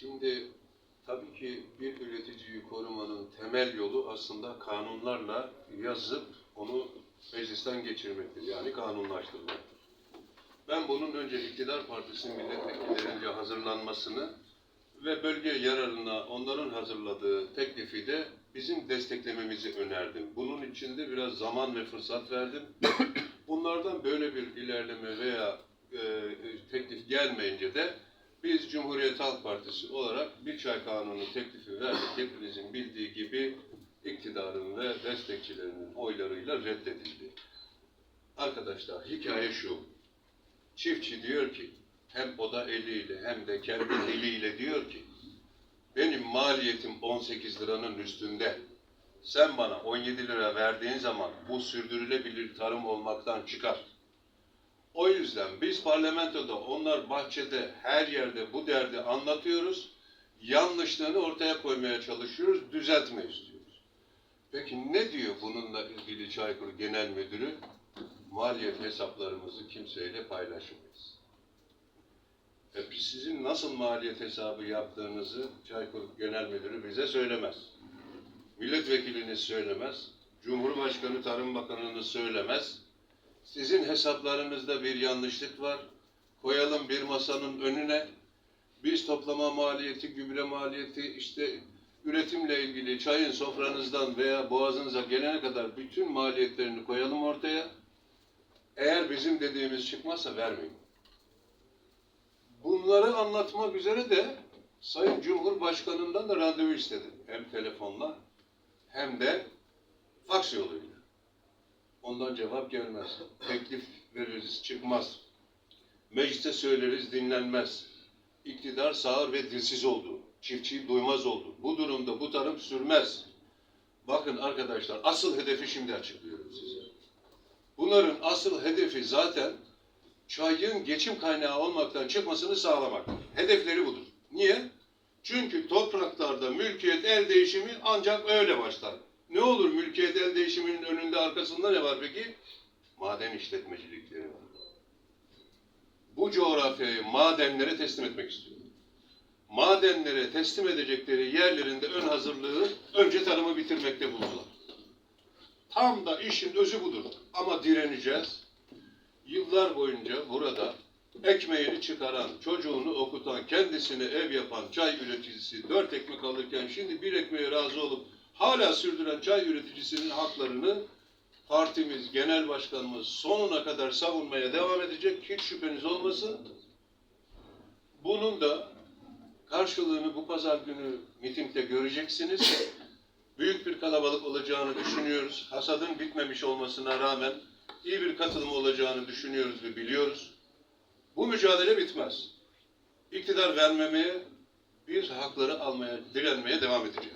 Şimdi tabii ki bir üreticiyi korumanın temel yolu aslında kanunlarla yazıp onu meclisten geçirmektir. Yani kanunlaştırmaktır. Ben bunun önce iktidar partisinin milletvekillerince hazırlanmasını ve bölge yararına onların hazırladığı teklifi de bizim desteklememizi önerdim. Bunun için de biraz zaman ve fırsat verdim. Bunlardan böyle bir ilerleme veya e, teklif gelmeyince de biz Cumhuriyet Halk Partisi olarak bir çay kanunu teklifi verdik. Hepinizin bildiği gibi iktidarın ve destekçilerinin oylarıyla reddedildi. Arkadaşlar hikaye şu. Çiftçi diyor ki hem o da eliyle hem de kendi diliyle diyor ki benim maliyetim 18 liranın üstünde. Sen bana 17 lira verdiğin zaman bu sürdürülebilir tarım olmaktan çıkar. O yüzden biz parlamentoda, onlar bahçede, her yerde bu derdi anlatıyoruz. Yanlışlığını ortaya koymaya çalışıyoruz, düzeltme istiyoruz. Peki ne diyor bununla ilgili Çaykur Genel Müdürü? Maliyet hesaplarımızı kimseyle paylaşmayız. E biz sizin nasıl maliyet hesabı yaptığınızı Çaykur Genel Müdürü bize söylemez. Milletvekiliniz söylemez. Cumhurbaşkanı Tarım Bakanınız söylemez. Sizin hesaplarınızda bir yanlışlık var. Koyalım bir masanın önüne. Biz toplama maliyeti, gübre maliyeti, işte üretimle ilgili çayın sofranızdan veya boğazınıza gelene kadar bütün maliyetlerini koyalım ortaya. Eğer bizim dediğimiz çıkmazsa vermeyin. Bunları anlatmak üzere de Sayın Cumhurbaşkanı'ndan da randevu istedim. Hem telefonla hem de faks yoluyla. Ondan cevap gelmez. Teklif veririz, çıkmaz. Mecliste söyleriz, dinlenmez. İktidar sağır ve dilsiz oldu. Çiftçiyi duymaz oldu. Bu durumda bu tarım sürmez. Bakın arkadaşlar, asıl hedefi şimdi açıklıyorum size. Bunların asıl hedefi zaten çayın geçim kaynağı olmaktan çıkmasını sağlamaktır. Hedefleri budur. Niye? Çünkü topraklarda mülkiyet el değişimi ancak öyle başlar. Ne olur mülkiyet el değişiminin önünde arkasında ne var peki? Maden işletmecilikleri var. Bu coğrafyayı madenlere teslim etmek istiyor. Madenlere teslim edecekleri yerlerinde ön hazırlığı önce tarımı bitirmekte buldular. Tam da işin özü budur. Ama direneceğiz. Yıllar boyunca burada ekmeğini çıkaran, çocuğunu okutan, kendisine ev yapan çay üreticisi dört ekmek alırken şimdi bir ekmeğe razı olup hala sürdüren çay üreticisinin haklarını partimiz, genel başkanımız sonuna kadar savunmaya devam edecek. Hiç şüpheniz olmasın. Bunun da karşılığını bu pazar günü mitingde göreceksiniz. Büyük bir kalabalık olacağını düşünüyoruz. Hasadın bitmemiş olmasına rağmen iyi bir katılım olacağını düşünüyoruz ve biliyoruz. Bu mücadele bitmez. İktidar vermemeye, biz hakları almaya, direnmeye devam edeceğiz.